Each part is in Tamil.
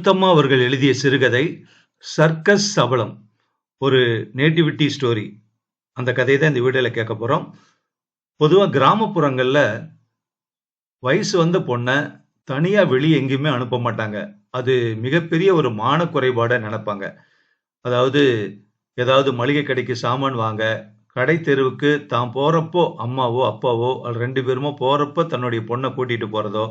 அனுத்தம்மா அவர்கள் எழுதிய சிறுகதை சர்க்கஸ் சபலம் ஒரு நேட்டிவிட்டி ஸ்டோரி. அந்த கதையை தான் இந்த வீடியோவில் கேட்க போறோம். பொதுவா கிராமப்புறங்கள்ல வயசு வந்த பொண்ணை தனியா வெளியே எங்கேயுமே அனுப்ப மாட்டாங்க. அது மிகப்பெரிய ஒரு மான குறைபாட நினைப்பாங்க. அதாவது ஏதாவது மளிகை கடைக்கு சாமான் வாங்க கடை தெருவுக்கு தான் போறப்போ அம்மாவோ அப்பாவோ அல்ல ரெண்டு பேருமோ போறப்போ தன்னுடைய பொண்ணை கூட்டிட்டு போறதோ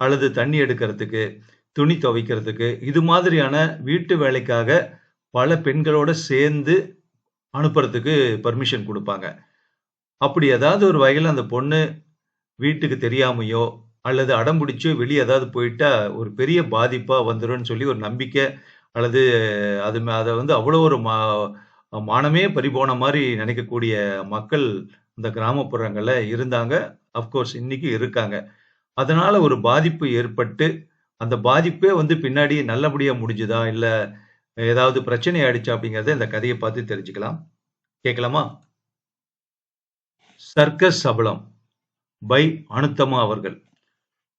அல்லது தண்ணி எடுக்கிறதுக்கு துணி துவைக்கிறதுக்கு. இது மாதிரியான வீட்டு வேலைக்காக பல பெண்களோட சேர்ந்து அனுப்புறதுக்கு பர்மிஷன் கொடுப்பாங்க. அப்படி ஏதாவது ஒரு வகையில் அந்த பொண்ணு வீட்டுக்கு தெரியாமையோ அல்லது அடம் பிடிச்சோ வெளியே ஏதாவது போயிட்டா ஒரு பெரிய பாதிப்பா வந்துடும் சொல்லி ஒரு நம்பிக்கை அல்லது அது மே- அதை வந்து அவ்வளோ ஒரு மா மானமே பறிபோன மாதிரி நினைக்கக்கூடிய மக்கள் இந்த கிராமப்புறங்களில் இருந்தாங்க. அஃப்கோர்ஸ் இன்னைக்கு இருக்காங்க. அதனால ஒரு பாதிப்பு ஏற்பட்டு அந்த பாதிப்பே வந்து பின்னாடி நல்லபடியா முடிஞ்சுதா? இல்ல ஏதாவது பிரச்சனை ஆயிடுச்சா அப்படிங்கறத இந்த கதையை பார்த்து தெரிஞ்சுக்கலாம். கேட்கலாமா? சர்க்கஸ் சபலம் பை அனுத்தமா அவர்கள்.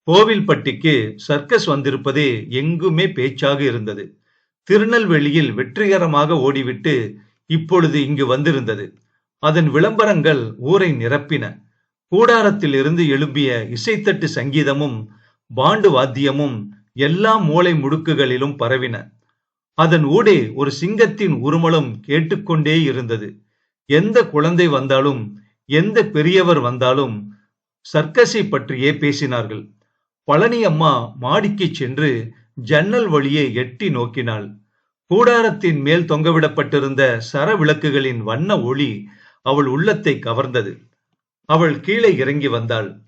கோவில்பட்டிக்கு சர்க்கஸ் வந்திருப்பதே எங்குமே பேச்சாக இருந்தது. திருநெல்வேலியில் வெற்றிகரமாக ஓடிவிட்டு இப்பொழுது இங்கு வந்திருந்தது. அதன் விளம்பரங்கள் ஊரை நிரப்பின. கூடாரத்தில் இருந்து எழும்பிய இசைத்தட்டு சங்கீதமும் பாண்டு வாத்தியமும் எல்லா மூலை முடுக்குகளிலும் பரவின. அதன் ஊடே ஒரு சிங்கத்தின் உருமலும் கேட்டுக்கொண்டே இருந்தது. எந்த குழந்தை வந்தாலும் எந்த பெரியவர் வந்தாலும் சர்க்கஸை பற்றியே பேசினார்கள். பழனி அம்மா மாடிக்கு சென்று ஜன்னல் வழியே எட்டி நோக்கினாள். கூடாரத்தின் மேல் தொங்கவிடப்பட்டிருந்த சர விளக்குகளின் வண்ண ஒளி அவள் உள்ளத்தை கவர்ந்தது. அவள் கீழே இறங்கி வந்தாள்.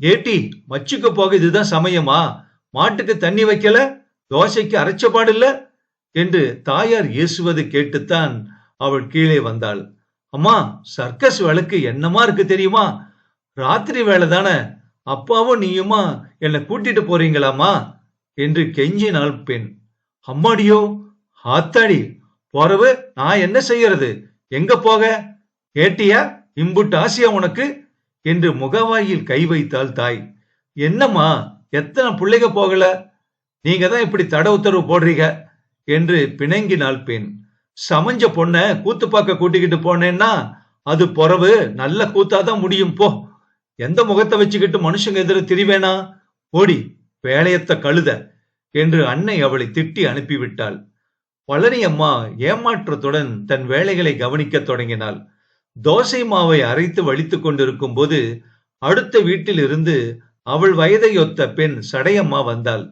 ஏட்டி மச்சுக்கு போக இதுதான் சமயமா? மாட்டுக்கு தண்ணி வைக்கல? தோசைக்கு அரைச்ச இல்ல என்று தாயார் ஏசுவது கேட்டுத்தான் அவள் கீழே வந்தாள். அம்மா சர்க்கஸ் விளக்கு என்னமா இருக்கு தெரியுமா? ராத்திரி வேலை தானே. அப்பாவும் நீயுமா என்னை கூட்டிட்டு போறீங்களாமா என்று கெஞ்சினாள் பெண். அம்மாடியோ ஆத்தாடி போறவு நான் என்ன செய்யறது? எங்க போக? ஏட்டியா இம்புட்டு ஆசியா உனக்கு? என்று முகவாயில் கை வைத்தாள் தாய். என்னம்மா எத்தனை பிள்ளைக போகல? நீங்க தான் இப்படி தட உத்தரவு போடுறீங்க? என்று பிணங்கினாள் பெண். சமஞ்ச பொண்ண கூத்து பார்க்க கூட்டிக்கிட்டு போனேன்னா அது பொறவு நல்ல கூத்தாதான் முடியும் போ. எந்த முகத்தை வச்சுக்கிட்டு மனுஷங்க எதிர திரிவேனா? ஓடி வேலையத்த கழுத என்று அன்னை அவளை திட்டி அனுப்பிவிட்டாள். பழனி அம்மா ஏமாற்றத்துடன் தன் வேலைகளை கவனிக்கத் தொடங்கினாள். தோசை மாவை அரைத்து வலித்துக் கொண்டிருக்கும் போது அடுத்த வீட்டில் இருந்து அவள் வயதையொத்த பெண் சடையம்மா வந்தாள்.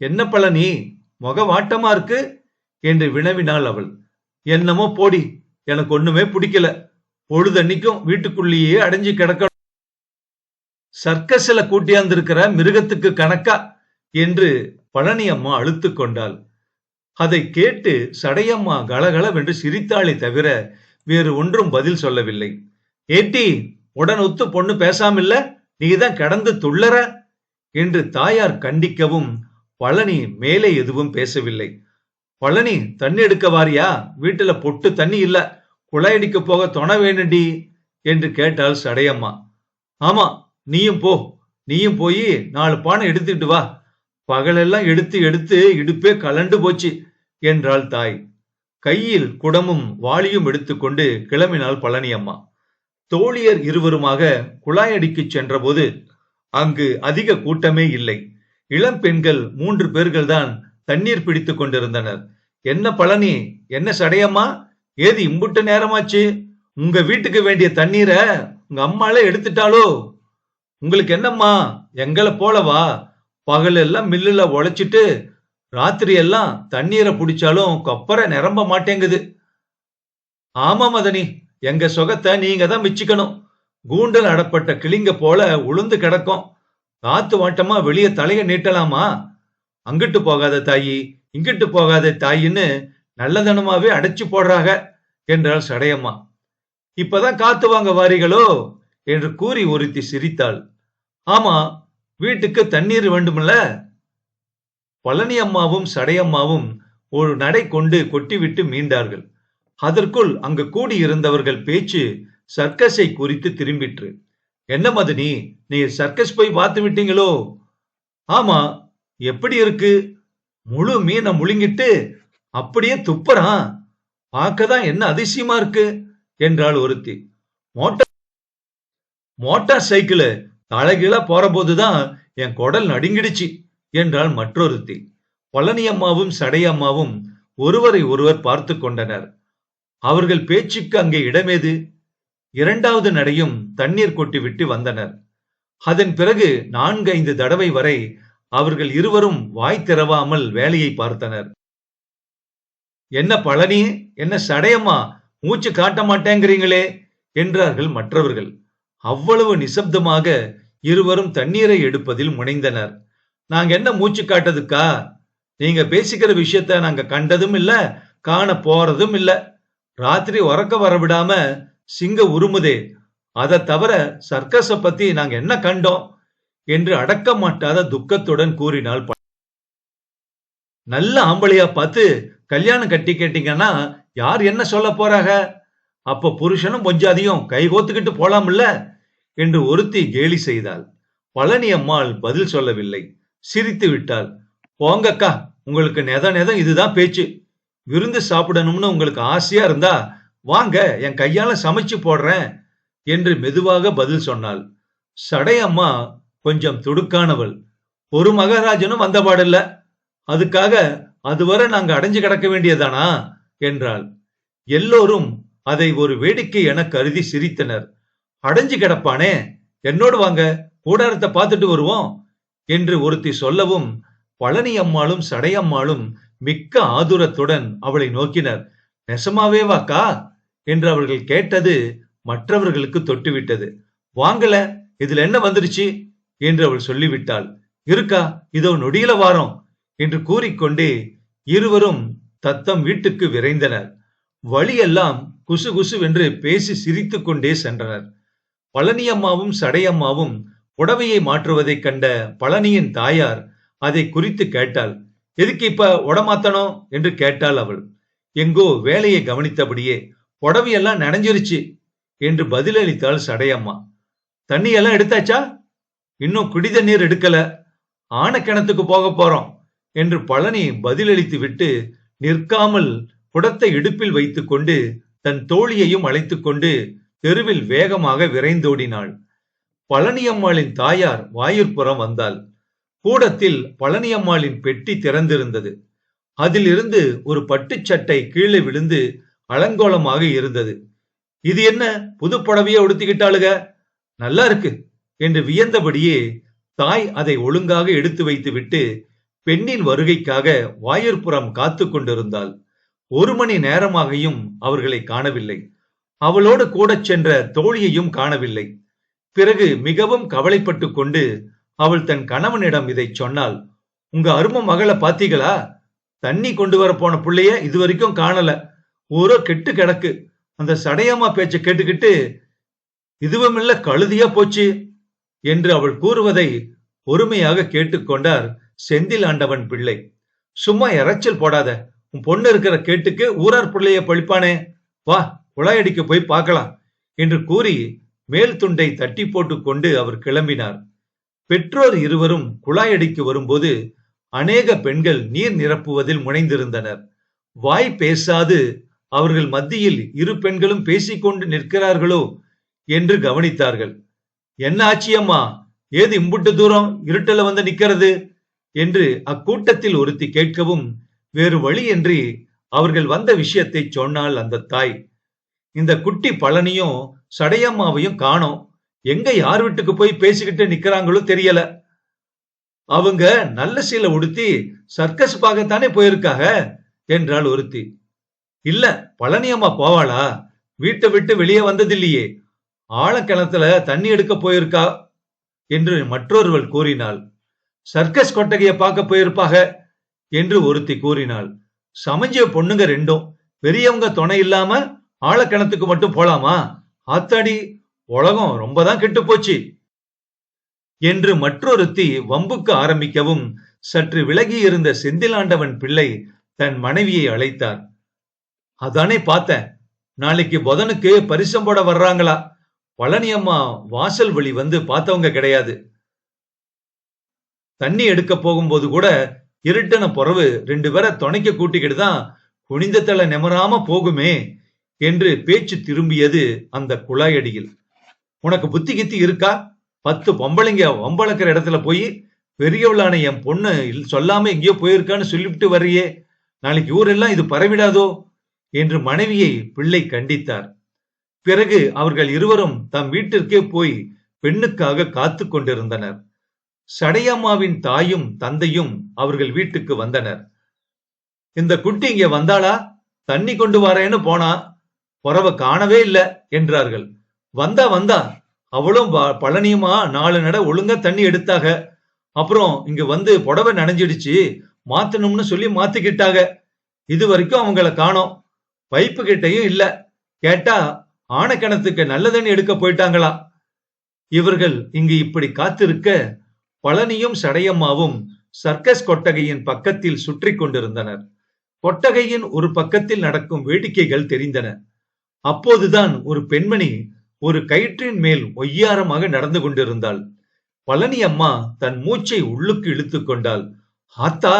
என்ன பழனி முக வாட்டமா இருக்கு? என்று வினவினாள் அவள். என்னமோ போடி எனக்கு ஒண்ணுமே பிடிக்கல. பொழுதன்னைக்கும் வீட்டுக்குள்ளேயே அடைஞ்சு கிடக்க சர்க்கஸ்ல கூட்டியாந்திருக்கிற மிருகத்துக்கு கணக்கா? என்று பழனி அம்மா அழுத்து கொண்டாள். அதை கேட்டு சடையம்மா கலகலவென்று சிரித்தாளே தவிர வேறு ஒன்றும் பதில் சொல்லவில்லை. ஏட்டி உடன் ஒத்து பொண்ணு பேசாமில்ல? நீதான் கடந்து துள்ளற? என்று தாயார் கண்டிக்கவும் பழனி மேலே எதுவும் பேசவில்லை. பழனி தண்ணி எடுக்க வாரியா? வீட்டுல பொட்டு தண்ணி இல்ல. குழாயடிக்க போக தொண வேணுடி என்று கேட்டாள் சடையம்மா. ஆமா நீயும் போ. நீயும் போய் நாலு பானை எடுத்துக்கிட்டு வா. பகலெல்லாம் எடுத்து எடுத்து இடுப்பே கலண்டு போச்சு என்றாள் தாய். கையில் குடமும் வாளியும் எடுத்துக்கொண்டு கிளம்பினாள் பழனியம்மா. தோழியர் இருவருமாக குழாயடிக்கு சென்றபோது அங்கு அதிக கூட்டமே இல்லை. இளம் பெண்கள் மூன்று பேர்கள் தான் தண்ணீர் பிடித்து கொண்டிருந்தனர். என்ன பழனி? என்ன சடையம்மா? ஏது இம்புட்ட நேரமாச்சு? உங்க வீட்டுக்கு வேண்டிய தண்ணீரை உங்க அம்மால எடுத்துட்டாளோ? உங்களுக்கு என்னம்மா? எங்களை போலவா? பகல் எல்லாம் மில்லுல உழைச்சிட்டு ராத்திரி எல்லாம் தண்ணீரை பிடிச்சாலும் கொப்பரை நிரம்ப மாட்டேங்குது. ஆமா மதனி எங்க சுகத்தை நீங்க தான் மிச்சிக்கணும். கூண்டல் அடப்பட்ட கிளிங்க போல உளுந்து கிடக்கும். காத்து வாட்டமா வெளியே தலைய நீட்டலாமா? அங்கிட்டு போகாத தாயி இங்கிட்டு போகாத தாயின்னு நல்லதனமாவே அடைச்சு போடுறாங்க என்றாள் சடையம்மா. இப்பதான் காத்து வாங்க வாரிகளோ? என்று கூறி ஒருத்தி சிரித்தாள். ஆமா வீட்டுக்கு தண்ணீர் வேண்டுமில்ல? பழனி அம்மாவும் சடையம்மாவும் ஒரு நடை கொண்டு கொட்டிவிட்டு மீண்டார்கள். அதற்குள் அங்கு கூடியிருந்தவர்கள் பேச்சு சர்க்கஸை குறித்து திரும்பிற்று. என்ன மதினி நீ சர்க்கஸ் போய் பார்த்து விட்டீங்களோ? ஆமா. எப்படி இருக்கு? முழு மீனை முழுங்கிட்டு அப்படியே துப்புறான். பார்க்கதான் என்ன அதிசயமா இருக்கு? என்றாள் ஒருத்தி. மோட்டார் மோட்டார் சைக்கிள் தலைகீழா போற போதுதான் என் குடல் நடுங்கிடுச்சு. என்றாள் மற்றொருத்தி. பழனியம்மாவும் சடையம்மாவும் ஒருவரை ஒருவர் பார்த்து கொண்டனர். அவர்கள் பேச்சுக்கு அங்கே இடமேது? இரண்டாவது நடையும் தண்ணீர் கொட்டிவிட்டு வந்தனர். அதன் பிறகு நான்கு ஐந்து தடவை வரை அவர்கள் இருவரும் வாய் திறவாமல் வேலையை பார்த்தனர். என்ன பழனி? என்ன சடையம்மா மூச்சு காட்ட மாட்டேங்கிறீங்களே? என்றார்கள் மற்றவர்கள். அவ்வளவு நிசப்தமாக இருவரும் தண்ணீரை எடுப்பதில் முனைந்தனர். நாங்க என்ன மூச்சு காட்டதுக்கா நீங்க பேசிக்கிற விஷயத்த நாங்க கண்டதும் இல்ல காண போறதும் இல்ல. ராத்திரி உறக்க வரவிடாம சிங்க உருமுதே அதை தவிர சர்க்கஸ பத்தி நாங்க என்ன கண்டோம்? என்று அடக்க மாட்டாத துக்கத்துடன் கூறினாள் நல்ல ஆம்பளையா பார்த்து கல்யாணம் கட்டி கேட்டீங்கன்னா யார் என்ன சொல்ல போறாங்க? அப்ப புருஷனும் பொஞ்சாதியும் கைகோத்துக்கிட்டு போலாம்ல என்று ஒருத்தி கேலி செய்தாள். பழனி அம்மாள் பதில் சொல்லவில்லை. சிரித்து விட்டாள். போங்கக்கா உங்களுக்கு நெத நெதம் இதுதான் பேச்சு. விருந்து சாப்பிடணும்னு உங்களுக்கு ஆசையா இருந்தா வாங்க என் கையால சமைச்சு போடுறேன் என்று மெதுவாக பதில் சொன்னாள். சடையம்மா கொஞ்சம் துடுக்கானவள். ஒரு மகாராஜனும் வந்தபாடில்ல அதுக்காக அதுவரை நாங்க அடைஞ்சு கிடக்க வேண்டியதானா? என்றாள். எல்லோரும் அதை ஒரு வேடிக்கை என கருதி சிரித்தனர். அடைஞ்சு கிடப்பானே என்னோடு வாங்க கூடாரத்தை பார்த்துட்டு வருவோம். என்று ஒருத்தி சொல்லவும் பழனி அம்மாளும் சடையம்மாளும் மிக்க ஆதுரத்துடன் அவளை நோக்கினர். நெசமாவே வாக்கா? என்று அவர்கள் கேட்டது மற்றவர்களுக்கு தொட்டுவிட்டது. வாங்கல இதுல என்ன வந்துருச்சு என்று அவள் சொல்லிவிட்டாள். இருக்கா இதோ நொடியில வாரோம் என்று கூறிக்கொண்டே இருவரும் தத்தம் வீட்டுக்கு விரைந்தனர். வழியெல்லாம் குசு குசுவென்று பேசி சிரித்து கொண்டே சென்றனர் பழனியம்மாவும் சடையம்மாவும் புடவையை மாற்றுவதைக் கண்ட பழனியின் தாயார் அதை குறித்து கேட்டாள். எதுக்கு இப்ப உடமாத்தணும் என்று கேட்டாள் அவள். எங்கோ வேலையை கவனித்தபடியே புடவையெல்லாம் நனைஞ்சிருச்சு என்று பதிலளித்தாள் சடையம்மா. தண்ணியெல்லாம் எடுத்தாச்சா? இன்னும் குடி தண்ணீர் எடுக்கல. ஆன கிணத்துக்கு போக போறோம் என்று பழனி பதிலளித்து விட்டு நிற்காமல் குடத்தை இடுப்பில் வைத்துக்கொண்டு தன் தோழியையும் அழைத்துக்கொண்டு தெருவில் வேகமாக விரைந்தோடினாள். பழனியம்மாளின் தாயார் வாயிற்புறம் வந்தாள். கூடத்தில் பழனியம்மாளின் பெட்டி திறந்திருந்தது. அதிலிருந்து ஒரு பட்டுச்சட்டை கீழே விழுந்து அலங்கோலமாக இருந்தது. இது என்ன? புது புடவையை உடுத்திக்கிட்டாளுக? நல்லா இருக்கு என்று வியந்தபடியே தாய் அதை ஒழுங்காக எடுத்து வைத்துவிட்டு பெண்ணின் வருகைக்காக வாயிற்புறம் காத்து கொண்டிருந்தாள். ஒரு மணி நேரமாகியும் அவர்களை காணவில்லை. அவளோடு கூட சென்ற தோழியையும் காணவில்லை. பிறகு மிகவும் கவலைப்பட்டு கொண்டு அவள் தன் கணவனிடம் இதை சொன்னாள். உங்க அரும மகளை பாத்தீங்களா தண்ணி கொண்டு வர போன இது இதுவரைக்கும் காணல. ஊரோ கெட்டு கிடக்கு. அந்த சடையம்மா பேச்ச கேட்டுக்கிட்டு இதுவும் இல்ல கழுதியா போச்சு என்று அவள் கூறுவதை பொறுமையாக கேட்டுக்கொண்டார் செந்தில் ஆண்டவன் பிள்ளை. சும்மா இறைச்சல் போடாத. உன் பொண்ணு இருக்கிற கேட்டுக்கு ஊரார் பிள்ளைய பழிப்பானே. வா குழாயடிக்க போய் பார்க்கலாம் என்று கூறி மேல் துண்டை தட்டி போட்டுக் கொண்டு அவர் கிளம்பினார். பெற்றோர் இருவரும் குழாயடிக்கு வரும்போது அநேக பெண்கள் நீர் நிரப்புவதில் முனைந்திருந்தனர். வாய் பேசாது அவர்கள் மத்தியில் இரு பெண்களும் பேசிக்கொண்டு நிற்கிறார்களோ என்று கவனித்தார்கள். என்ன ஆச்சியம்மா? ஏது இம்புட்டு தூரம் இருட்டல வந்து நிக்கிறது? என்று அக்கூட்டத்தில் ஒருத்தி கேட்கவும் வேறு வழியின்றி அவர்கள் வந்த விஷயத்தை சொன்னாள் அந்த தாய். இந்த குட்டி பழனியும் சடையம்மாவையும் காணோம். எங்க யார் வீட்டுக்கு போய் பேசிக்கிட்டு நிக்கிறாங்களோ தெரியல. அவங்க நல்ல சீலை உடுத்தி சர்க்கஸ் பார்க்கத்தானே போயிருக்காக என்றாள் ஒருத்தி. இல்ல பழனியம்மா போவாளா? வீட்டை விட்டு வெளியே வந்ததில்லையே. ஆழக்கிணத்துல தண்ணி எடுக்க போயிருக்கா? என்று மற்றொருவள் கூறினாள். சர்க்கஸ் கொட்டகைய பார்க்க போயிருப்பாக என்று ஒருத்தி கூறினாள். சமைஞ்ச பொண்ணுங்க ரெண்டும் பெரியவங்க துணை இல்லாம ஆழக்கிணத்துக்கு மட்டும் போலாமா? ஆத்தாடி உலகம் ரொம்பதான் கெட்டு போச்சு என்று மற்றொருத்தி வம்புக்கு ஆரம்பிக்கவும் சற்று விலகி இருந்த செந்திலாண்டவன் பிள்ளை தன் மனைவியை அழைத்தார். அதானே பார்த்தேன். நாளைக்கு புதனுக்கு பரிசம் போட வர்றாங்களா பழனியம்மா வாசல் வழி வந்து பார்த்தவங்க கிடையாது. தண்ணி எடுக்க போகும்போது கூட இருட்டன பொறவு ரெண்டு பேரை துணைக்க கூட்டிக்கிட்டு தான் குனிந்த தலை நிமராம போகுமே என்று பேச்சு திரும்பியது அந்த குழாயடியில். உனக்கு புத்தி கித்தி இருக்கா? பத்து பொம்பளைங்க வம்பளக்கிற இடத்துல போய் பெரியவளான என் பொண்ணு சொல்லாம எங்கேயோ போயிருக்கான்னு சொல்லிவிட்டு வர்றியே. நாளைக்கு ஊரெல்லாம் இது பரவிடாதோ? என்று மனைவியை பிள்ளை கண்டித்தார். பிறகு அவர்கள் இருவரும் தம் வீட்டிற்கே போய் பெண்ணுக்காக காத்து கொண்டிருந்தனர். சடையம்மாவின் தாயும் தந்தையும் அவர்கள் வீட்டுக்கு வந்தனர். இந்த குட்டி இங்க வந்தாளா? தண்ணி கொண்டு வரேன்னு போனா பறவை காணவே இல்லை என்றார்கள். வந்தா வந்தா அவளும் பழனியுமா நாலு நட ஒழுங்கா தண்ணி எடுத்தாக. அப்புறம் இங்க வந்து புடவை நனைஞ்சிடுச்சு மாத்தணும்னு சொல்லி மாத்திக்கிட்டாங்க இது வரைக்கும் அவங்கள காணோம். பைப்பு கிட்டையும் இல்ல. கேட்டா ஆணைக்கணத்துக்கு நல்ல தண்ணி எடுக்க போயிட்டாங்களா? இவர்கள் இங்கு இப்படி காத்திருக்க பழனியும் சடையம்மாவும் சர்க்கஸ் கொட்டகையின் பக்கத்தில் சுற்றி கொண்டிருந்தனர். கொட்டகையின் ஒரு பக்கத்தில் நடக்கும் வேடிக்கைகள் தெரிந்தன. அப்போதுதான் ஒரு பெண்மணி ஒரு கயிற்றின் மேல் ஒய்யாரமாக நடந்து கொண்டிருந்தாள். பழனி அம்மா தன் மூச்சை உள்ளுக்கு இழுத்துக் கொண்டாள். ஆத்தா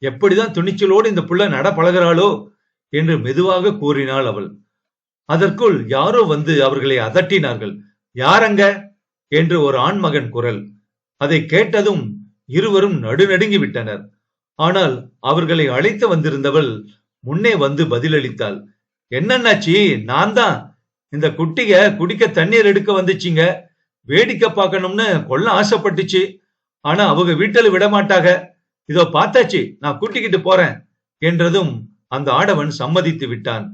எப்படிதான் துணிச்சலோடு இந்த புள்ள நட பழகிறாளோ? என்று மெதுவாக கூறினாள் அவள். அதற்குள் யாரோ வந்து அவர்களை அதட்டினார்கள். யாரங்க? என்று ஒரு ஆண்மகன் குரல். அதை கேட்டதும் இருவரும் நடுநடுங்கி விட்டனர். ஆனால் அவர்களை அழைத்து வந்திருந்தவள் முன்னே வந்து பதிலளித்தாள். என்னன்னாச்சி? நான் தான் இந்த குட்டிக குடிக்க தண்ணீர் எடுக்க வந்துச்சிங்க. வேடிக்கை பார்க்கணும்னு கொல்ல ஆசைப்பட்டுச்சு. ஆனா அவங்க வீட்டில் விட மாட்டாங்க இதோ பார்த்தாச்சு நான் கூட்டிக்கிட்டு போறேன் என்றதும் அந்த ஆடவன் சம்மதித்து விட்டான்.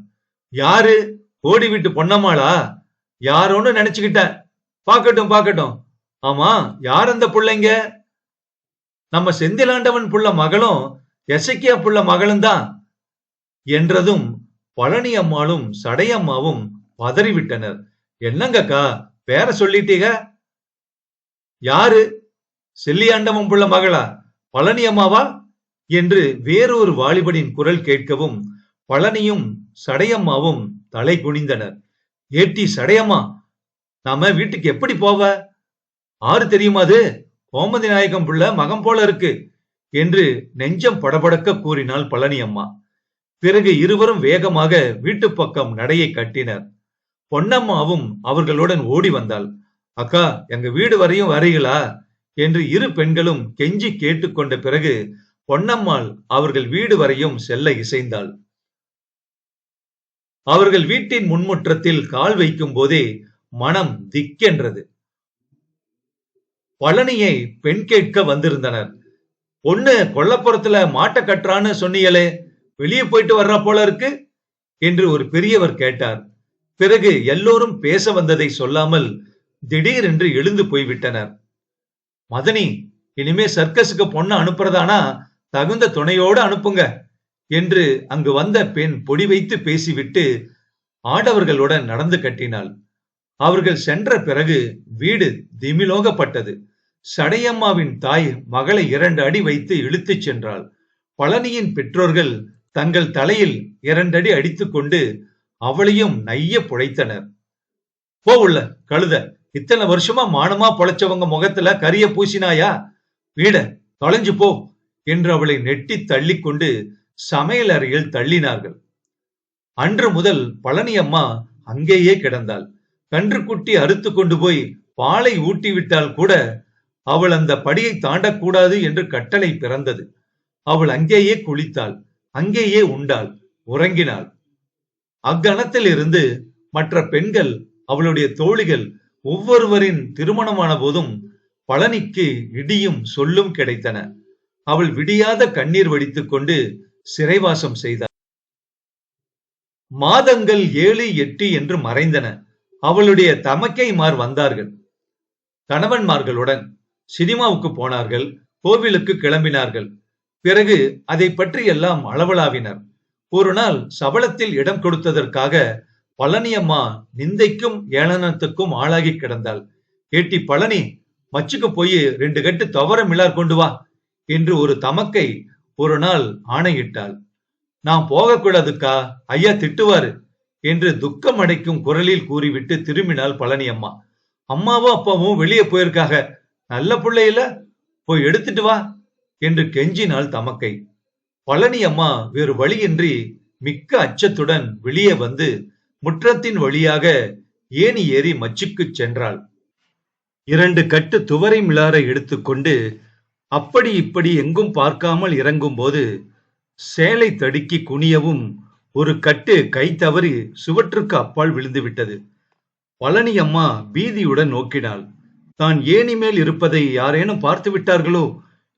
யாரு? ஓடி விட்டு பொன்னம்மாளா? யாரோன்னு நினைச்சுக்கிட்டேன். பார்க்கட்டும் பார்க்கட்டும். ஆமா யார் அந்த பிள்ளைங்க? நம்ம செந்திலாண்டவன் புள்ள மகளும் எசக்கியா புள்ள மகளும் தான் என்றதும் பழனி அம்மாளும் சடையம்மாவும் பதறிவிட்டனர். என்னங்கக்கா பேர சொல்லிட்டீங்க? யாரு? செல்லியாண்டவன் புள்ள மகளா? பழனி அம்மாவா? என்று வேறொரு வாலிபனின் குரல் கேட்கவும் பழனியும் சடையம்மாவும் தலை குனிந்தனர். ஏட்டி சடையம்மா நாம வீட்டுக்கு எப்படி போவ ஆறு தெரியுமா அது? கோமதி நாயகம் புள்ள மகம் போல இருக்கு என்று நெஞ்சம் படபடக்க கூறினாள் பழனி அம்மா. பிறகு இருவரும் வேகமாக வீட்டு பக்கம் நடையை கட்டினர். பொன்னம்மாவும் அவர்களுடன் ஓடி வந்தாள். அக்கா எங்க வீடு வரையும் வரீங்களா? என்று இரு பெண்களும் கெஞ்சி கேட்டுக்கொண்ட பிறகு பொன்னம்மாள் அவர்கள் வீடு வரையும் செல்ல இசைந்தாள். அவர்கள் வீட்டின் முன்முற்றத்தில் கால் வைக்கும் போதே மனம் திக்கென்றது. பழனியை பெண் கேட்க வந்திருந்தனர். பொண்ணு கொல்லப்புறத்துல மாட்டை கட்டுறான்னு சொன்னீங்களே! வெளியே போயிட்டு வர்ற போல இருக்கு என்று ஒரு பெரியவர் கேட்டார். பிறகு எல்லோரும் பேச வந்ததை சொல்லாமல் திடீரென்று எழுந்து போய்விட்டனர். மதனி இனிமே சர்க்கஸுக்கு பொண்ணு அனுப்புறதானா? தகுந்த துணையோடு அனுப்புங்க என்று அங்கு வந்த பெண் பொடி வைத்து பேசிவிட்டு ஆடவர்களுடன் நடந்து கட்டினாள். அவர்கள் சென்ற பிறகு வீடு திமிலோகப்பட்டது. சடையம்மாவின் தாய் மகளை இரண்டு அடி வைத்து இழுத்துச் சென்றாள். பழனியின் பெற்றோர்கள் தங்கள் தலையில் இரண்டடி அடித்துக்கொண்டு அவளையும் நைய புழைத்தனர் போ உள்ள கழுத இத்தனை வருஷமா மானமா பொழைச்சவங்க முகத்துல கரிய பூசினாயா? வீட தொலைஞ்சு போ என்று அவளை நெட்டி தள்ளிக்கொண்டு சமையல் அறையில் தள்ளினார்கள். அன்று முதல் பழனி அம்மா அங்கேயே கிடந்தாள். கன்றுக்குட்டி அறுத்து கொண்டு போய் பாலை ஊட்டி விட்டால் கூட அவள் அந்த படியை தாண்டக்கூடாது என்று கட்டளை பிறந்தது. அவள் அங்கேயே குளித்தாள். அங்கேயே உண்டாள் உறங்கினாள். அக்கணத்தில் இருந்து மற்ற பெண்கள் அவளுடைய தோழிகள் ஒவ்வொருவரின் திருமணமான போதும் பழனிக்கு இடியும் சொல்லும் கிடைத்தன. அவள் விடியாத கண்ணீர் வடித்துக் கொண்டு சிறைவாசம் செய்தாள். மாதங்கள் ஏழு எட்டு என்று மறைந்தன. அவளுடைய தமக்கைமார் வந்தார்கள். கணவன்மார்களுடன் சினிமாவுக்கு போனார்கள் கோவிலுக்கு கிளம்பினார்கள். பிறகு அதை பற்றி எல்லாம் அளவலாவினர். ஒரு நாள் சபலத்தில் இடம் கொடுத்ததற்காக பழனியம்மா நிந்தைக்கும் ஏளனத்துக்கும் ஆளாகி கிடந்தாள். ஏட்டி பழனி மச்சுக்கு போய் ரெண்டு கட்டு துவர மிளார் கொண்டு வா என்று ஒரு தமக்கை ஒரு நாள் ஆணையிட்டாள் நான் போகக்கூடாதுக்கா ஐயா திட்டுவாரு என்று துக்கம் அடைக்கும் குரலில் கூறிவிட்டு திரும்பினாள் பழனி அம்மா அம்மாவும் அப்பாவும் வெளியே போயிருக்காக நல்ல பிள்ளையில? போய் எடுத்துட்டு வா என்று கெஞ்சினாள் தமக்கை. பழனி அம்மா வேறு வழியின்றி மிக்க அச்சத்துடன் வெளியே வந்து முற்றத்தின் வழியாக ஏணி ஏறி மச்சுக்குச் சென்றாள். இரண்டு கட்டு துவரை மிளாரை எடுத்துக்கொண்டு அப்படி இப்படி எங்கும் பார்க்காமல் இறங்கும்போது சேலை தடுக்கி குனியவும் ஒரு கட்டு கை தவறி சுவற்றுக்கு அப்பால் விழுந்து விட்டது பழனி அம்மா பீதியுடன் நோக்கினாள். தான் ஏணி மேல் இருப்பதை யாரேனும் பார்த்து விட்டார்களோ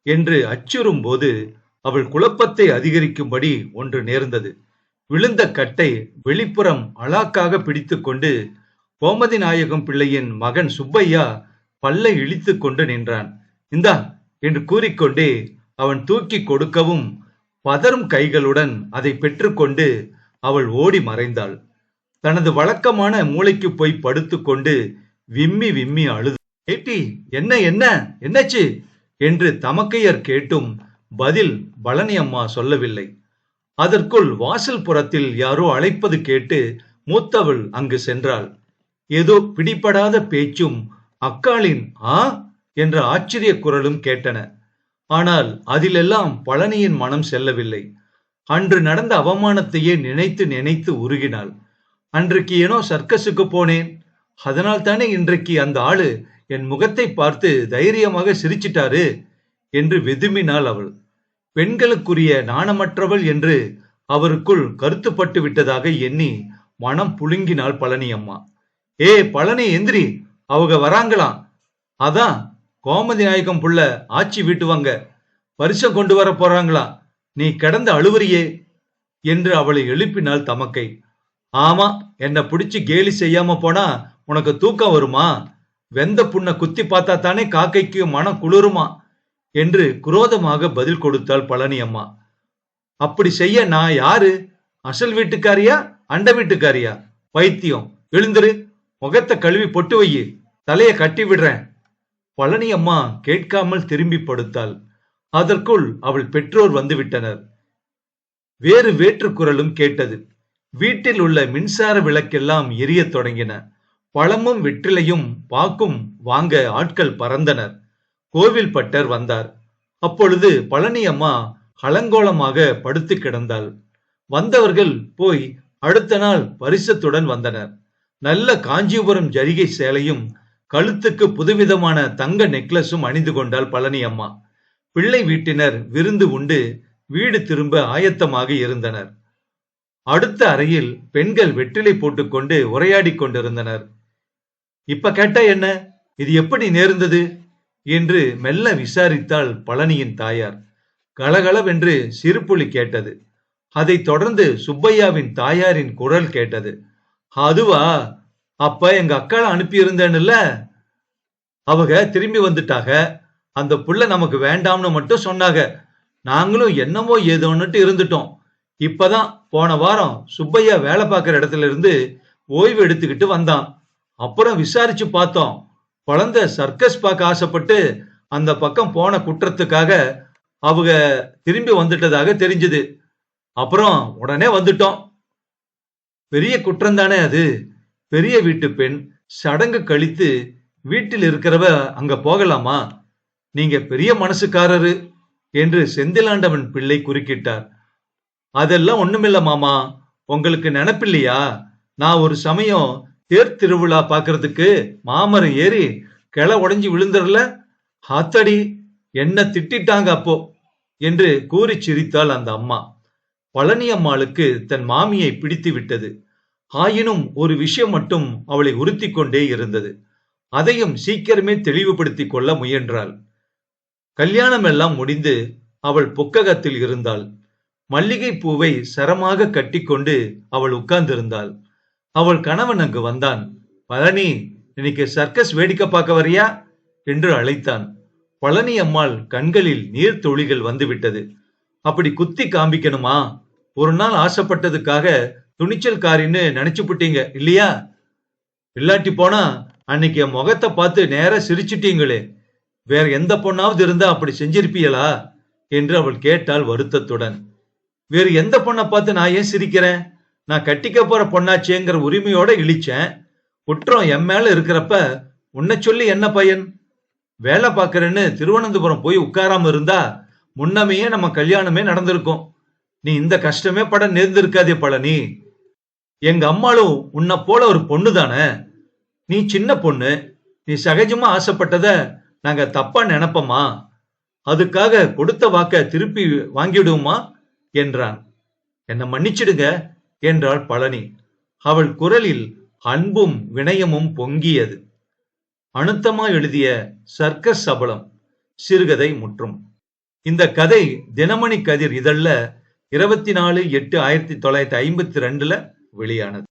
என்று அச்சுறும் போது அவள் குழப்பத்தை அதிகரிக்கும்படி ஒன்று நேர்ந்தது. விழுந்த கட்டை வெளிப்புறம் அலாக்காக பிடித்துக்கொண்டு கோமதி நாயகம் பிள்ளையின் மகன் சுப்பையா பல்லை இழித்து கொண்டு நின்றான். இந்தா என்று கூறிக்கொண்டே அவன் தூக்கி கொடுக்கவும் பதறும் கைகளுடன் அதை பெற்றுக்கொண்டு அவள் ஓடி மறைந்தாள். தனது வழக்கமான மூளைக்கு போய் படுத்துக்கொண்டு விம்மி விம்மி அழுது ஏட்டி என்ன என்ன? என்னாச்சு? என்று தமக்கையர் கேட்டும் பதில் பழனி அம்மா சொல்லவில்லை. அதற்குள் வாசல் புறத்தில் யாரோ அழைப்பது கேட்டு மூத்தவள் அங்கு சென்றாள். ஏதோ பிடிபடாத பேச்சும் அக்காளின் ஆ? என்ற ஆச்சரிய குரலும் கேட்டன. ஆனால் அதிலெல்லாம் பழனியின் மனம் செல்லவில்லை. அன்று நடந்த அவமானத்தையே நினைத்து நினைத்து உருகினாள். அன்றைக்கு ஏனோ சர்க்கஸுக்கு போனேன். அதனால் தானே இன்றைக்கு அந்த ஆளு என் முகத்தை பார்த்து தைரியமாக சிரிச்சிட்டாரு என்று வெதுமினாள் அவள். பெண்களுக்குரிய நாணமற்றவள் என்று அவருக்குள் கருத்துப்பட்டு விட்டதாக எண்ணி மனம் புழுங்கினாள் பழனி அம்மா. ஏ பழனி எந்திரி அவங்க வராங்களாம் அதான் கோமதி நாயகம் புள்ள ஆட்சி வீட்டுவாங்க பரிசம் கொண்டு வர போறாங்களாம் நீ கிடந்த அழுவுறியே என்று அவளை எழுப்பினாள் தமக்கை. ஆமா என்னை பிடிச்சு கேலி செய்யாம போனா உனக்கு தூக்கம் வருமா? வெந்த புண்ணை குத்தி பார்த்தா தானே காக்கைக்கு மனம் குளிருமா? என்று குரோதமாக பதில் கொடுத்தாள் பழனி அம்மா. அப்படி செய்ய நான் யாரு? அசல் வீட்டுக்காரியா? அண்ட வீட்டுக்காரியா? பைத்தியம். எழுந்துரு. முகத்தை கழுவி பொட்டு வையு. தலையை கட்டி விடுறேன். பழனி அம்மா கேட்காமல் திரும்பி படுத்தாள். அதற்குள் அவள் பெற்றோர் வந்துவிட்டனர். வேறு வேற்று குரலும் கேட்டது. வீட்டில் உள்ள மின்சார விளக்கெல்லாம் எரியத் தொடங்கின. பழமும் வெற்றிலையும் பாக்கும் வாங்க ஆட்கள் பறந்தனர். கோவில் பட்டர் வந்தார். அப்பொழுது பழனி அம்மா அலங்கோலமாக படுத்து கிடந்தாள். வந்தவர்கள் போய் அடுத்த நாள் பரிசத்துடன் வந்தனர். நல்ல காஞ்சிபுரம் ஜரிகை சேலையும் கழுத்துக்கு புதுவிதமான தங்க நெக்லஸும் அணிந்து கொண்டாள் பழனி அம்மா பிள்ளை வீட்டினர் விருந்து உண்டு வீடு திரும்ப ஆயத்தமாக இருந்தனர். அடுத்த அறையில் பெண்கள் வெற்றிலை போட்டுக்கொண்டு உரையாடி கொண்டிருந்தனர். இப்ப கேட்டா என்ன? இது எப்படி நேர்ந்தது? என்று மெல்ல விசாரித்தாள் பழனியின் தாயார். கலகலவென்று சிறுப்புலி கேட்டது. அதைத் தொடர்ந்து சுப்பையாவின் தாயாரின் குரல் கேட்டது. அதுவா? அப்ப எங்க அக்காளை அனுப்பியிருந்தேன்ல? அவங்க திரும்பி வந்துட்டாக. அந்த புள்ள நமக்கு வேண்டாம்னு மட்டும் சொன்னாங்க நாங்களும் என்னமோ ஏதோன்னுட்டு இருந்துட்டோம். இப்பதான் போன வாரம் சுப்பையா வேலை பார்க்குற இடத்துல இருந்து ஓய்வு எடுத்துக்கிட்டு வந்தான். அப்புறம் விசாரிச்சு பார்த்தோம். குழந்தை சர்க்கஸ் பார்க்க ஆசைப்பட்டு அந்த பக்கம் போன குற்றத்துக்காக அவங்க திரும்பி வந்துட்டதாக தெரிஞ்சது. அப்புறம் உடனே வந்துட்டோம். பெரிய குற்றம் தானே அது. பெரிய வீட்டு பெண் சடங்கு கழித்து வீட்டில் இருக்கிறவ அங்க போகலாமா? நீங்க பெரிய மனசுக்காரரு என்று செந்திலாண்டவன் பிள்ளை குறுக்கிட்டார். அதெல்லாம் ஒண்ணுமில்ல மாமா. உங்களுக்கு நினப்பில்லையா? நான் ஒரு சமயம் தேர் திருவிழா பாக்குறதுக்கு மாமரம் ஏறி கிளை உடைஞ்சு விழுந்துடல ஆத்தடி என்ன திட்டிட்டாங்க அப்போ என்று கூறி சிரித்தாள் அந்த அம்மா. பழனியம்மாளுக்கு தன் மாமியை பிடித்து விட்டது. ஆயினும் ஒரு விஷயம் மட்டும் அவளை உறுத்தி கொண்டே இருந்தது. அதையும் சீக்கிரமே தெளிவுபடுத்திக் கொள்ள முயன்றாள். கல்யாணம் எல்லாம் முடிந்து அவள் புக்ககத்தில் இருந்தாள். மல்லிகை பூவை சரமாக கட்டிக்கொண்டு அவள் உட்கார்ந்திருந்தாள். அவள் கணவன் அங்கு வந்தான். பழனி இன்னைக்கு சர்க்கஸ் வேடிக்கை பார்க்க வரியா? என்று அழைத்தான். பழனி அம்மாள் கண்களில் நீர் துளிகள் வந்துவிட்டது. அப்படி குத்தி காமிக்கணுமா? ஒரு நாள் ஆசைப்பட்டதுக்காக துணிச்சல்காரின்னு நினைச்சு புட்டீங்க இல்லையா? இல்லாட்டி போனா அன்னைக்கு என் முகத்தை பார்த்து நேர சிரிச்சிட்டீங்களே. வேற எந்த பொண்ணாவது இருந்தா அப்படி செஞ்சிருப்பீங்களா? என்று அவள் கேட்டாள் வருத்தத்துடன். வேறு எந்த பொண்ணை பார்த்து நான் ஏன் சிரிக்கிறேன்? நான் கட்டிக்க போற பொண்ணாச்சேங்கிற உரிமையோட இழிச்சேன். குற்றம் என் மேல இருக்கிறப்ப உன்னை சொல்லி என்ன பையன்? வேலை பார்க்கறேன்னு திருவனந்தபுரம் போய் உட்காராம இருந்தா முன்னமையே நம்ம கல்யாணமே நடந்திருக்கும். நீ இந்த கஷ்டமே பட நேர்ந்திருக்காதே பழனி. எங்க அம்மாளும் உன்னை போல ஒரு பொண்ணு தானே? நீ சின்ன பொண்ணு. நீ சகஜமா ஆசைப்பட்டத நாங்க தப்பா நினைப்போமா? அதுக்காக கொடுத்த வாக்க திருப்பி வாங்கிடுவோமா? என்றான். என்னை மன்னிச்சிடுங்க. என்றாள் பழனி. அவள் குரலில் அன்பும் வினயமும் பொங்கியது. அனுத்தமா எழுதிய சர்க்கஸ் சபலம் சிறுகதை முற்றும். இந்த கதை தினமணி கதிர் இதழ்ல இருபத்தி நாலு எட்டு ஆயிரத்தி தொள்ளாயிரத்தி ஐம்பத்தி ரெண்டுல வெளியானது.